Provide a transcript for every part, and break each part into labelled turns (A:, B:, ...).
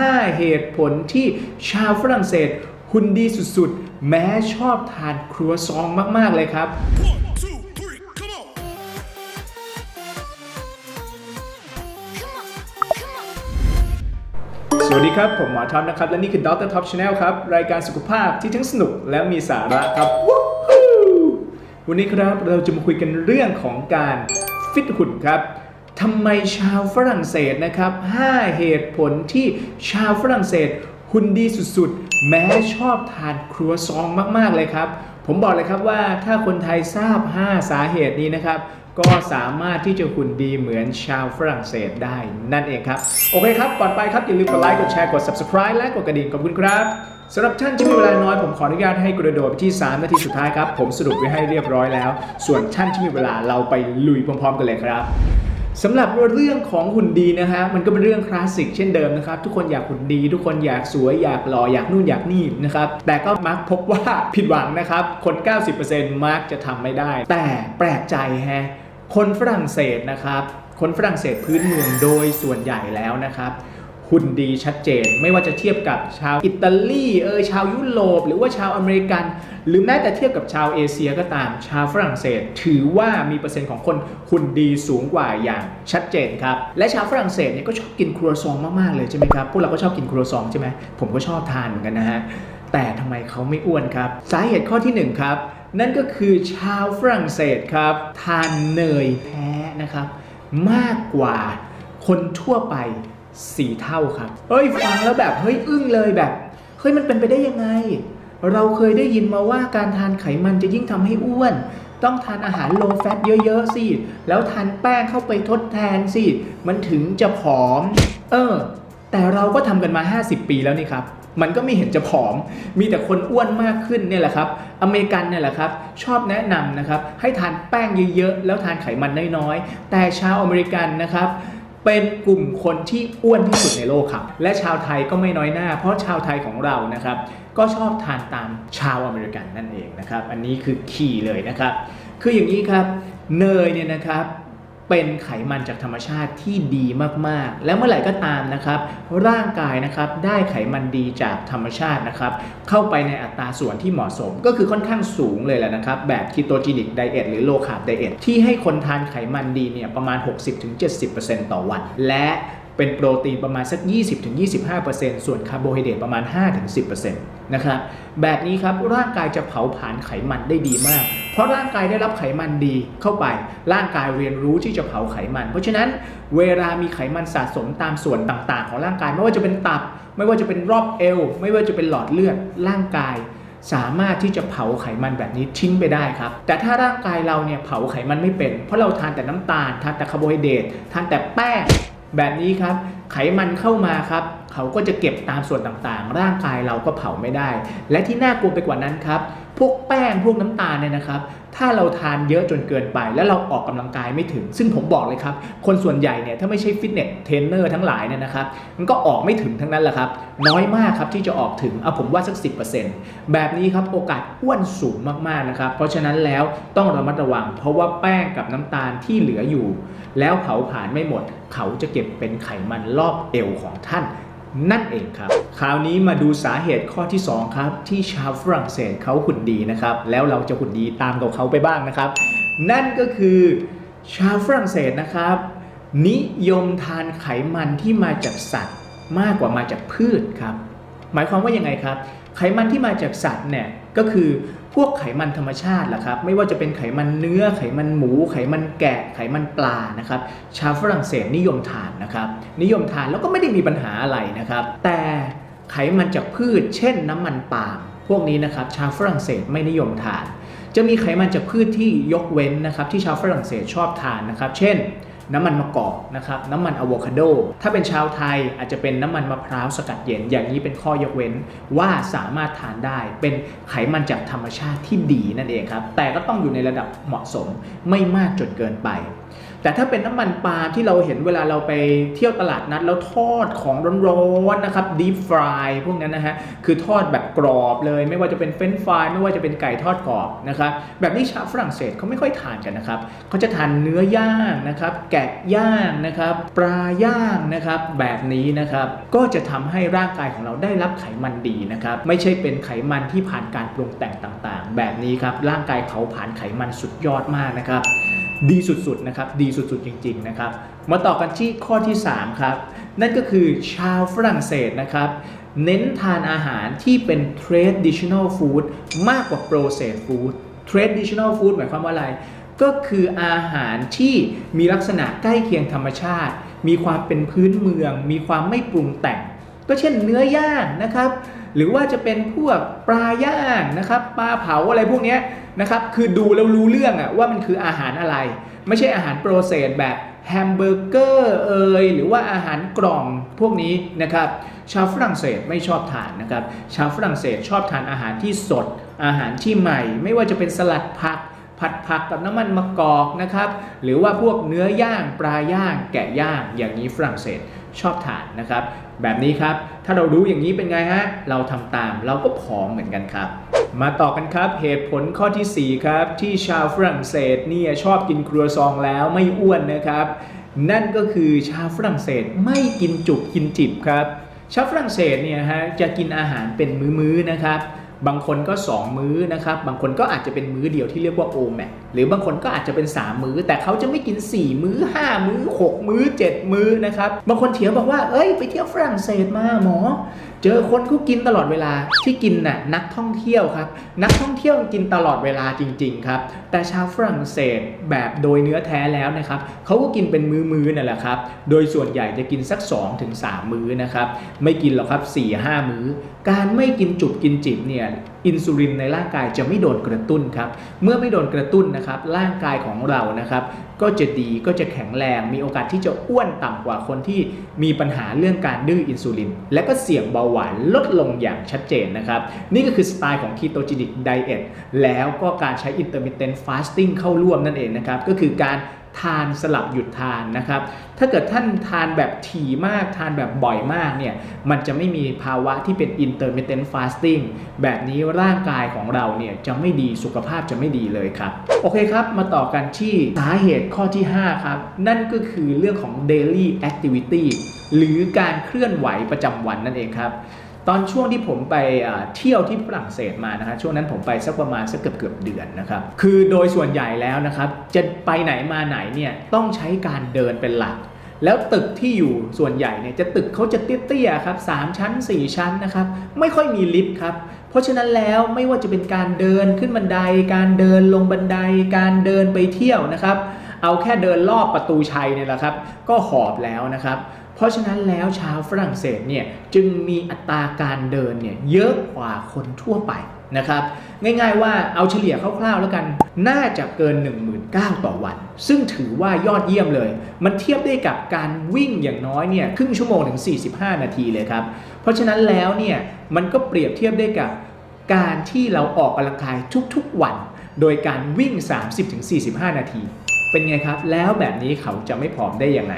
A: 5 เหตุผลที่ชาวฝรั่งเศสหุ่นดีสุดๆ แม้ชอบทานครัวซองมากๆเลยครับ สวัสดีครับ ผมหมอท็อปนะครับ และนี่คือ Dr. Top Channel ครับ รายการสุขภาพที่ทั้งสนุกและมีสาระครับ วันนี้ครับเราจะมาคุยกันเรื่องของการฟิตหุ่นครับ ทำไมชาวฝรั่งเศสนะครับ 5 เหตุผลที่ชาวฝรั่งเศสหุ่นดีสุดๆ แม้ชอบทานครัวซองมากๆเลยครับ ผมบอกเลยครับว่าถ้าคนไทยทราบ 5 สาเหตุนี้นะครับ ก็สามารถที่จะหุ่นดีเหมือนชาวฝรั่งเศสได้นั่นเองครับ โอเคครับ ก่อนไปครับอย่าลืมกดไลค์ กดแชร์ กด subscribe และกดกระดิ่งขอบคุณครับสำหรับท่านที่มีเวลาน้อยผมขออนุญาตให้กระโดดไปที่ 3 นาทีสุดท้ายครับ ผมสรุปไว้ให้เรียบร้อยแล้ว ส่วนท่านที่มีเวลาเราไปลุยพร้อมๆ กันเลยครับ สำหรับเรื่องของหุ่นดีนะฮะมันก็เป็นเรื่องคลาสสิกเช่นเดิมนะครับทุกคนอยากหุ่นดี ทุกคนอยากสวยอยากหล่ออยากนู่นอยากนี่นะครับแต่ก็มักพบว่าผิดหวังนะครับคน 90%มักจะทำไม่ได้ แต่แปลกใจแฮะคนฝรั่งเศสนะครับคนฝรั่งเศสพื้นเมืองโดยส่วนใหญ่แล้วนะครับ หุ่นดีชัดเจน ไม่ว่าจะเทียบกับชาวอิตาลีเออชาวยุโรปหรือว่าชาวอเมริกัน หรือแม้แต่เทียบกับชาวเอเชียก็ตามชาวฝรั่งเศส ถือว่ามีเปอร์เซ็นต์ของคนหุ่นดีสูงกว่าอย่างชัดเจนครับและชาวฝรั่งเศสเนี่ยก็ชอบกินครัวซองมากๆเลยใช่ไหมครับพวกเราก็ชอบกินครัวซองใช่ไหมผมก็ชอบทานเหมือนกันนะฮะแต่ทำไมเขาไม่อ้วนครับ สาเหตุข้อที่หนึ่งครับนั่นก็คือชาวฝรั่งเศสครับทานเนยแท้นะครับ มากกว่าคนทั่วไป สี่เท่าครับ เฮ้ยฟังแล้วแบบเฮ้ยอึ้งเลยแบบเฮ้ยมันเป็นไปได้ยังไง เราเคยได้ยินมาว่าการทานไขมันจะยิ่งทำให้อ้วน ต้องทานอาหารโลแฟตเยอะๆสิ แล้วทานแป้งเข้าไปทดแทนสิ มันถึงจะผอม เออ แต่เราก็ทำกันมา 50 ปีแล้วนี่ครับ มันก็ไม่เห็นจะผอม มีแต่คนอ้วนมากขึ้นเนี่ยแหละครับ อเมริกันเนี่ยแหละครับ ชอบแนะนำนะครับ ให้ทานแป้งเยอะๆ แล้วทานไขมันน้อยๆ แต่ชาวอเมริกันนะครับ เป็นกลุ่มคนที่อ้วนที่สุดในโลกครับ และชาวไทยก็ไม่น้อยหน้า เพราะชาวไทยของเรานะครับ ก็ชอบทานตามชาวอเมริกันนั่นเองนะครับ อันนี้คือขี่เลยนะครับ คืออย่างนี้ครับ เนยเนี่ยนะครับ เป็นไขมันจากธรรมชาติที่ดีมากๆ และเมื่อไหร่ก็ตามนะครับ ร่างกายนะครับได้ไขมันดีจากธรรมชาตินะครับ เข้าไปในอัตราส่วนที่เหมาะสม ก็คือค่อนข้างสูงเลยแหละนะครับ แบบคีโตจินิกไดเอทหรือโลคาร์บไดเอทที่ให้คนทานไขมันดีเนี่ยประมาณ 60-70%ต่อวัน และเป็นโปรตีนประมาณสัก 20-25%ส่วนคาร์โบไฮเดรตประมาณ 5-10%นะครับแบบนี้ครับร่างกายจะเผาผลาญไขมันได้ดีมาก เพราะร่างกายได้รับไขมันดีเข้าไป ร่างกายเรียนรู้ที่จะเผาไขมัน เพราะฉะนั้นเวลามีไขมันสะสมตามส่วนต่างๆ ของร่างกาย ไม่ว่าจะเป็นตับ ไม่ว่าจะเป็นรอบเอว ไม่ว่าจะเป็นหลอดเลือด ร่างกายสามารถที่จะเผาไขมันแบบนี้ทิ้งไปได้ครับ แต่ถ้าร่างกายเราเนี่ยเผาไขมันไม่เป็น เพราะเราทานแต่น้ำตาล ทานแต่คาร์โบไฮเดรต ทานแต่แป้ง แบบนี้ครับ ไขมันเข้ามาครับ เขาก็จะเก็บตามส่วนต่างๆ ร่างกายเราก็เผาไม่ได้ และที่น่ากลัวไปกว่านั้นครับ พวกแป้งพวกน้ำตาลเนี่ยนะครับ ถ้าเราทานเยอะจนเกินไป แล้วเราออกกำลังกายไม่ถึง ซึ่งผมบอกเลยครับ คนส่วนใหญ่เนี่ยถ้าไม่ใช่ฟิตเนสเทรนเนอร์ทั้งหลายเนี่ยนะครับ มันก็ออกไม่ถึงทั้งนั้นแหละครับ น้อยมากครับที่จะออกถึงเอาผมว่าสัก 10%แบบนี้ครับโอกาสอ้วนสูงมากๆนะครับ เพราะฉะนั้นแล้วต้องระมัดระวัง เพราะว่าแป้งกับน้ำตาลที่เหลืออยู่ แล้วเผาผลาญไม่หมด เขาจะเก็บเป็นไขมันรอบเอวของท่าน นั่นเองครับ คราวนี้มาดูสาเหตุข้อที่ 2 ครับ ที่ชาวฝรั่งเศสเขาหุ่นดีนะครับ แล้วเราจะหุ่นดีตามกับเขาไปบ้างนะครับ นั่นก็คือชาวฝรั่งเศสนะครับ นิยมทานไขมันที่มาจากสัตว์ มากกว่ามาจากพืชครับ หมายความว่ายังไงครับ ไขมันที่มาจากสัตว์เนี่ยก็คือ พวกไขมันธรรมชาติแหละครับไม่ว่าจะเป็นไขมันเนื้อไขมันหมู ไขมันแกะ ไขมันปลานะครับชาวฝรั่งเศสนิยมทานนะครับนิยมทานแล้วก็ไม่ได้มีปัญหาอะไรนะครับแต่ไขมันจากพืช เช่นน้ำมันปาล์มพวกนี้นะครับชาวฝรั่งเศสไม่นิยมทาน จะมีไขมันจากพืชที่ยกเว้นนะครับที่ชาวฝรั่งเศสชอบทานนะครับ เช่น น้ำมันมะกอกนะครับน้ำมันอะโวคาโดถ้าเป็นชาวไทยอาจจะเป็นน้ำมันมะพร้าวสกัดเย็น อย่างนี้เป็นข้อยกเว้นว่าสามารถทานได้เป็นไขมันจากธรรมชาติที่ดีนั่นเองครับแต่ก็ต้องอยู่ในระดับเหมาะสมไม่มากจนเกินไป แต่ถ้าเป็นน้ำมันปาล์มที่เราเห็นเวลาเราไปเที่ยวตลาดนัด แล้วทอดของร้อนๆนะครับ deep fry พวกนั้นนะฮะคือทอดแบบกรอบเลย ไม่ว่าจะเป็นเฟรนช์ฟรายไม่ว่าจะเป็นไก่ทอดกรอบนะครับแบบนี้ชาวฝรั่งเศสเขาไม่ค่อยทานกันนะครับเขาจะทานเนื้อย่างนะครับแกะย่างนะครับปลาย่างนะครับแบบนี้นะครับก็จะทำให้ร่างกายของเราได้รับไขมันดีนะครับไม่ใช่เป็นไขมันที่ผ่านการปรุงแต่งต่างๆ แบบนี้ครับร่างกายเผาผลาญไขมันสุดยอดมากนะครับ ดีสุดๆนะครับดีสุดๆจริงๆนะครับมาต่อกันที่ข้อที่ 3 ครับ นั่นก็คือชาวฝรั่งเศสนะครับ เน้นทานอาหารที่เป็น traditional food มากกว่า processed food traditional food หมายความว่าอะไร ก็คืออาหารที่มีลักษณะใกล้เคียงธรรมชาติ มีความเป็นพื้นเมือง มีความไม่ปรุงแต่ง ก็เช่นเนื้อย่างนะครับ หรือว่าจะเป็นพวกปลาย่างนะครับปลาเผาอะไรพวกนี้นะครับคือดูแล้วรู้เรื่องอะว่ามันคืออาหารอะไร ไม่ใช่อาหารโปรเซสแบบแฮมเบอร์เกอร์เอยหรือว่าอาหารกล่องพวกนี้นะครับชาวฝรั่งเศสไม่ชอบทานนะครับชาวฝรั่งเศสชอบทานอาหารที่สด อาหารที่ใหม่ ไม่ว่าจะเป็นสลัดผัก ผัดผักกับน้ำมันมะกอกนะครับหรือว่าพวกเนื้อย่างปลาย่างแกะย่างอย่างนี้ฝรั่งเศส ชอบทานนะครับ แบบนี้ครับ ถ้าเรารู้อย่างนี้เป็นไงฮะ เราทำตามเราก็ผอมเหมือนกันครับ มาต่อกันครับเหตุผลข้อทีสี่ 4 ครับ ที่ชาวฝรั่งเศสเนี่ยชอบกินครัวซองแล้วไม่อ้วนนะครับ นั่นก็คือชาวฝรั่งเศสไม่กินจุกกินจิบครับ ชาวฝรั่งเศสเนี่ยฮะจะกินอาหารเป็นมื้อๆนะครับ บางคนก็ 2 มื้อนะครับ บางคนก็อาจจะเป็นมื้อเดียวที่เรียกว่าโอแมกหรือบางคนก็อาจจะเป็น 3 มื้อ แต่เขาจะไม่กิน 4 มื้อ 5 มื้อ 6 มื้อ 7 มื้อนะครับ บางคนเถียงบอกว่า เอ้ย ไปเที่ยวฝรั่งเศสมาหมอ เจอคนเขากินตลอดเวลา ที่กินน่ะนักท่องเที่ยวครับ นักท่องเที่ยวกินตลอดเวลาจริง ๆ ครับ แต่ชาวฝรั่งเศสแบบโดยเนื้อแท้แล้วนะครับเขาก็กินเป็นมื้อๆนั่นแหละครับ โดยส่วนใหญ่จะกินสัก 2-3ถึง3มื้อนะครับ ไม่กินหรอกครับ 4-5 มื้อ การไม่กินจุบกินจิบเนี่ยอินซูลินในร่างกายจะไม่โดนกระตุ้นครับ เมื่อไม่โดนกระตุ้นนะครับ ร่างกายของเรานะครับ ก็จะดีก็จะแข็งแรง มีโอกาสที่จะอ้วนต่ำกว่าคนที่มีปัญหาเรื่องการดื้ออินซูลิน และก็เสี่ยงเบาหวานลดลงอย่างชัดเจนนะครับ นี่ก็คือสไตล์ของ ketogenic diet แล้วก็การใช้ intermittent fasting เข้าร่วมนั่นเองนะครับ ก็คือการ ทานสลับหยุดทานนะครับ ถ้าเกิดท่านทานแบบถี่มากทานแบบบ่อยมากเนี่ย มันจะไม่มีภาวะที่เป็น intermittent fasting แบบนี้ร่างกายของเราเนี่ยจะไม่ดีสุขภาพจะไม่ดีเลยครับ โอเคครับ มาต่อกันที่สาเหตุข้อที่ 5 ครับ นั่นก็คือเรื่องของ daily activity หรือการเคลื่อนไหวประจำวันนั่นเองครับ ตอนช่วงที่ผมไปเที่ยวที่ฝรั่งเศสมานะครับช่วงนั้นผมไปสักประมาณสักเกือบเกือบเดือนนะครับคือโดยส่วนใหญ่แล้วนะครับจะไปไหนมาไหนเนี่ยต้องใช้การเดินเป็นหลัก แล้วตึกที่อยู่ส่วนใหญ่เนี่ยจะตึกเขาจะเตี้ยๆครับ3ชั้น 4 ชั้นนะครับไม่ค่อยมีลิฟต์ครับเพราะฉะนั้นแล้วไม่ว่าจะเป็นการเดินขึ้นบันได การเดินลงบันได การเดินไปเที่ยวนะครับเอาแค่เดินรอบประตูชัยเนี่ยแหละครับ ก็หอบแล้วนะครับ เพราะฉะนั้นแล้วชาวฝรั่งเศสเนี่ยจึงมีอัตราการเดินเนี่ยเยอะกว่าคนทั่วไปนะครับง่ายๆว่าเอาเฉลี่ยคร่าวๆแล้วกันน่าจะเกิน 19,000 ต่อวัน ซึ่งถือว่ายอดเยี่ยมเลย มันเทียบได้กับการวิ่งอย่างน้อยเนี่ยครึ่งชั่วโมงถึง 45 นาทีเลยครับ เพราะฉะนั้นแล้วเนี่ยมันก็เปรียบเทียบได้กับการที่เราออกกำลังกายทุกๆวัน โดยการวิ่ง 30-45 นาที เป็นไงครับ แล้วแบบนี้เขาจะไม่ผอมได้ยังไง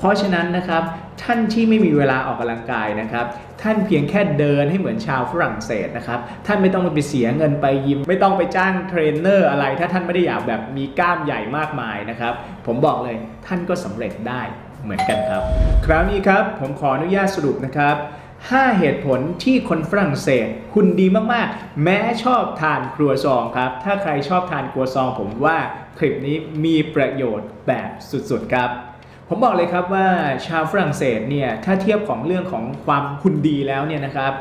A: เพราะฉะนั้นนะครับท่านที่ไม่มีเวลาออกกำลังกายนะครับ ท่านเพียงแค่เดินให้เหมือนชาวฝรั่งเศสนะครับท่านไม่ต้องไปเสียเงินไปยิม ไม่ต้องไปจ้างเทรนเนอร์อะไร ถ้าท่านไม่ได้อยากแบบมีกล้ามใหญ่มากมายนะครับ ผมบอกเลยท่านก็สำเร็จได้เหมือนกันครับ คราวนี้ครับผมขออนุญาตสรุปนะครับ5 เหตุผลที่คนฝรั่งเศสหุ่นดีมากๆ แม้ชอบทานครัวซองครับ ถ้าใครชอบทานครัวซองผมว่าคลิปนี้มีประโยชน์แบบสุดๆครับ ผมบอกเลยครับว่าชาวฝรั่งเศสเนี่ยถ้าเทียบของเรื่องของความหุ่นดีแล้วเนี่ยนะครับ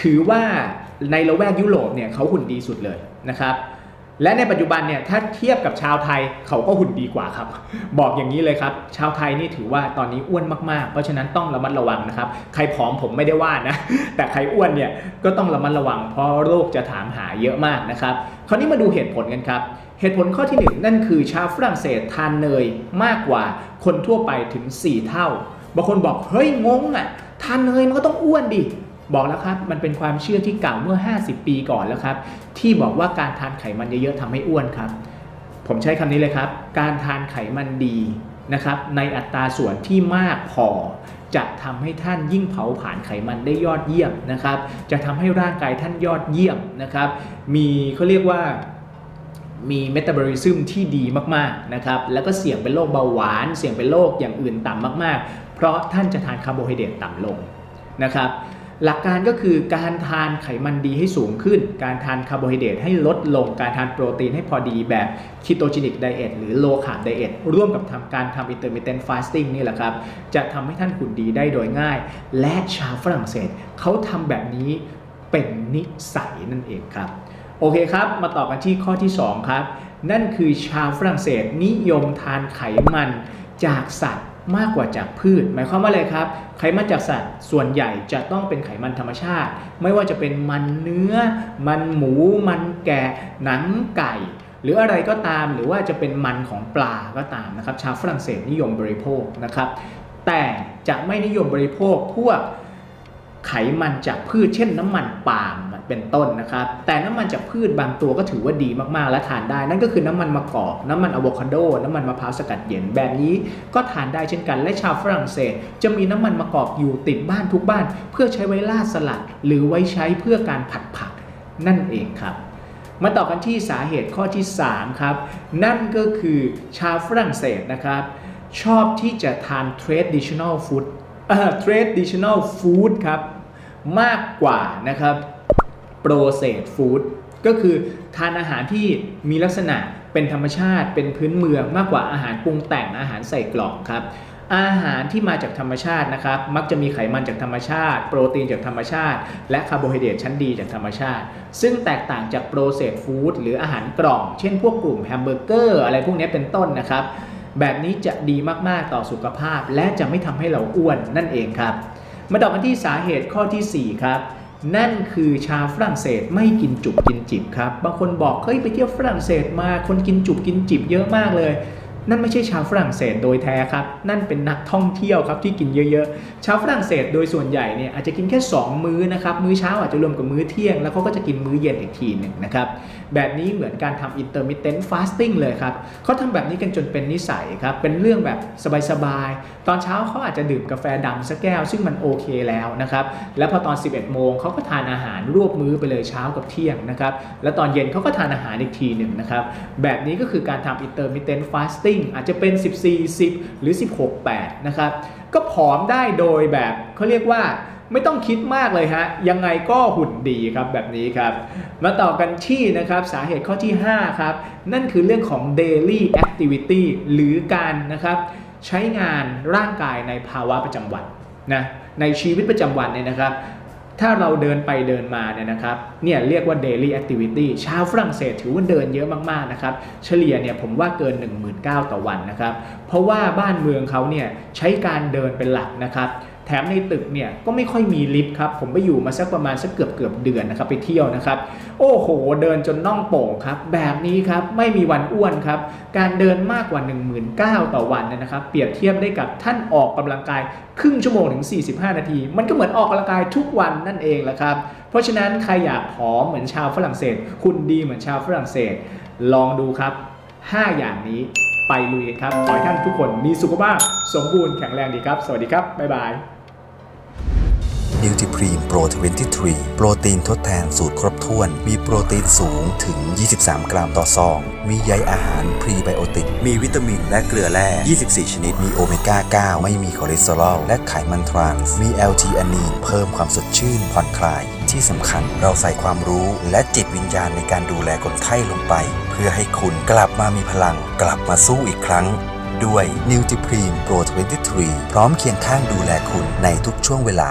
A: ถือว่าในละแวกยุโรปเนี่ยเขาหุ่นดีสุดเลยนะครับและในปัจจุบันเนี่ยถ้าเทียบกับชาวไทยเขาก็หุ่นดีกว่าครับ บอกอย่างนี้เลยครับ ชาวไทยนี่ถือว่าตอนนี้อ้วนมากๆ เพราะฉะนั้นต้องระมัดระวังนะครับ ใครผอมผมไม่ได้ว่านะ แต่ใครอ้วนเนี่ยก็ต้องระมัดระวัง เพราะโรคจะถามหาเยอะมากนะครับ คราวนี้มาดูเหตุผลกันครับ เหตุผลข้อที่หนึ่งนั่นคือชาวฝรั่งเศสทานเนยมากกว่าคนทั่วไปถึง 4 เท่า บางคนบอกเฮ้ยงงอะทานเนยมันก็ต้องอ้วนดิบอกแล้วครับ มันเป็นความเชื่อที่เก่าเมื่อ 50 ปีก่อนแล้วครับ ที่บอกว่าการทานไขมันเยอะๆทำให้อ้วนครับ ผมใช้คำนี้เลยครับ การทานไขมันดีนะครับ ในอัตราส่วนที่มากพอ จะทำให้ท่านยิ่งเผาผลาญไขมันได้ยอดเยี่ยมนะครับ จะทำให้ร่างกายท่านยอดเยี่ยมนะครับ มีเขาเรียกว่า มีเมตาบอลิซึมที่ดีมากๆนะครับแล้วก็เสี่ยงเป็นโรคเบาหวาน เสี่ยงเป็นโรคอย่างอื่นต่ำมากๆ เพราะท่านจะทานคาร์โบไฮเดรตต่ำลงนะครับหลักการก็คือการทานไขมันดีให้สูงขึ้น การทานคาร์โบไฮเดรตให้ลดลง การทานโปรตีนให้พอดีแบบคีโตจินิกไดเอทหรือโลคาร์บไดเอทร่วมกับทำการทำอินเตอร์มิเทนฟาสติ้งนี่แหละครับ จะทำให้ท่านหุ่นดีได้โดยง่าย และชาวฝรั่งเศสเขาทำแบบนี้เป็นนิสัยนั่นเองครับ โอเคครับ มาต่อกันที่ข้อที่ 2 ครับ นั่นคือชาวฝรั่งเศสนิยมทานไขมันจากสัตว์มากกว่าจากพืช หมายความว่าอะไรครับ ไขมันจากสัตว์ส่วนใหญ่จะต้องเป็นไขมันธรรมชาติ ไม่ว่าจะเป็นมันเนื้อ มันหมู มันแกะ หนังไก่ หรืออะไรก็ตาม หรือว่าจะเป็นมันของปลาก็ตามนะครับ ชาวฝรั่งเศสนิยมบริโภคนะครับ แต่จะไม่นิยมบริโภคพวกไขมันจากพืชเช่นน้ำมันปาล์ม เป็นต้นนะครับ แต่น้ำมันจากพืชบางตัวก็ถือว่าดีมากๆ และทานได้ นั่นก็คือน้ำมันมะกอก น้ำมันอะโวคาโด น้ำมันมะพร้าวสกัดเย็น แบบนี้ก็ทานได้เช่นกัน และชาวฝรั่งเศส จะมีน้ำมันมะกอกอยู่ติดบ้านทุกบ้าน เพื่อใช้ไว้ราดสลัด หรือไว้ใช้เพื่อการผัดผักนั่นเองครับมาต่อกันที่สาเหตุข้อที่ 3 ครับ นั่นก็คือชาวฝรั่งเศสนะครับ ชอบที่จะทาน traditional food เอ่อ traditional food ครับ มากกว่านะครับ processed food ก็คือทานอาหารที่มีลักษณะเป็นธรรมชาติ เป็นพื้นเมืองมากกว่าอาหารปรุงแต่งอาหารใส่กล่องครับอาหารที่มาจากธรรมชาตินะครับ มักจะมีไขมันจากธรรมชาติ โปรตีนจากธรรมชาติ และคาร์โบไฮเดรตชั้นดีจากธรรมชาติ ซึ่งแตกต่างจากโปรเซสฟู้ดหรืออาหารกล่อง เช่นพวกกลุ่มแฮมเบอร์เกอร์อะไรพวกนี้เป็นต้นนะครับ แบบนี้จะดีมาก ๆ ต่อสุขภาพ และจะไม่ทำให้เราอ้วนนั่นเองครับ มาต่อกันที่สาเหตุข้อทีสี่4 ครับ นั่นคือชาฝรั่งเศสไม่กินจุบกินจิบครับ บางคนบอกเฮ้ยไปเที่ยวฝรั่งเศสมาคนกินจุบกินจิบเยอะมากเลย นั่นไม่ใช่ชาวฝรั่งเศสโดยแท้ครับ นั่นเป็นนักท่องเที่ยวครับที่กินเยอะๆ ชาวฝรั่งเศสโดยส่วนใหญ่เนี่ยอาจจะกินแค่ 2 มื้อนะครับ มื้อเช้าอาจจะรวมกับมื้อเที่ยง แล้วเขาก็จะกินมื้อเย็นอีกทีหนึ่งนะครับ แบบนี้เหมือนการทำ intermittent fasting เลยครับเขาทำแบบนี้กันจนเป็นนิสัยครับ เป็นเรื่องแบบสบายๆ ตอนเช้าเขาอาจจะดื่มกาแฟดำสักแก้ว ซึ่งมันโอเคแล้วนะครับ แล้วพอตอน 11 โมงเขาก็ทานอาหารรวบมื้อไปเลยเช้ากับเที่ยงนะครับ แล้วตอนเย็นเขาก็ทานอาหารอีกทีหนึ่งนะครับ แบบนี้ก็คือการทำ intermittent fasting อาจจะเป็น 14 10 หรือ 16 8 นะครับ ก็ผอมได้โดยแบบเขาเรียกว่าไม่ต้องคิดมากเลยฮะ ยังไงก็หุ่นดีครับแบบนี้ครับ มาต่อกันที่นะครับสาเหตุข้อที่ 5 ครับ นั่นคือเรื่องของ daily activity หรือการนะครับใช้งานร่างกายในภาวะประจำวันนะในชีวิตประจำวันเนี่ยนะครับ ถ้าเราเดินไปเดินมาเนี่ยนะครับเนี่ยเรียกว่า daily activity ชาวฝรั่งเศสถือว่าเดินเยอะมากๆนะครับเฉลี่ยเนี่ยผมว่าเกิน 19,000 ต่อวันนะครับ เพราะว่าบ้านเมืองเขาเนี่ยใช้การเดินเป็นหลักนะครับ แถมในตึกเนี่ยก็ไม่ค่อยมีลิฟต์ครับ ผมไปอยู่มาสักประมาณสักเกือบเกือบเดือนนะครับไปเที่ยวนะครับ โอ้โห เดินจนน่องโป่งครับ แบบนี้ครับไม่มีวันอ้วนครับ การเดินมากกว่า 19,000 ต่อวันเนี่ยนะครับ เปรียบเทียบได้กับท่านออกกำลังกายครึ่งชั่วโมงถึง 45 นาที มันก็เหมือนออกกำลังกายทุกวันนั่นเองแหละครับ เพราะฉะนั้นใครอยากผอมเหมือนชาวฝรั่งเศส คุณดีเหมือนชาวฝรั่งเศส ลองดูครับ 5 อย่างนี้ไปลุยกันครับ ขอให้ท่านทุกคนมีสุขภาพสมบูรณ์แข็งแรงดีครับ สวัสดีครับ บ๊ายบาย
B: นิวทริพรีมโปร23 โปรตีนทดแทนสูตรครบถ้วน มีโปรตีนสูงถึง 23 กรัมต่อซอง มีใยอาหารพรีไบโอติก มีวิตามินและเกลือแร่ 24 ชนิด มีโอเมก้า 9 ไม่มีคอเลสเตอรอลและไขมันทรานส์ มี LT อานีนเพิ่มความสดชื่นผ่อนคลาย ที่สำคัญเราใส่ความรู้และจิตวิญญาณในการดูแลคนไข้ลงไป เพื่อให้คุณกลับมามีพลัง กลับมาสู้อีกครั้งด้วยนิวทริพรีมโปร23 พร้อมเคียงข้างดูแลคุณในทุกช่วงเวลา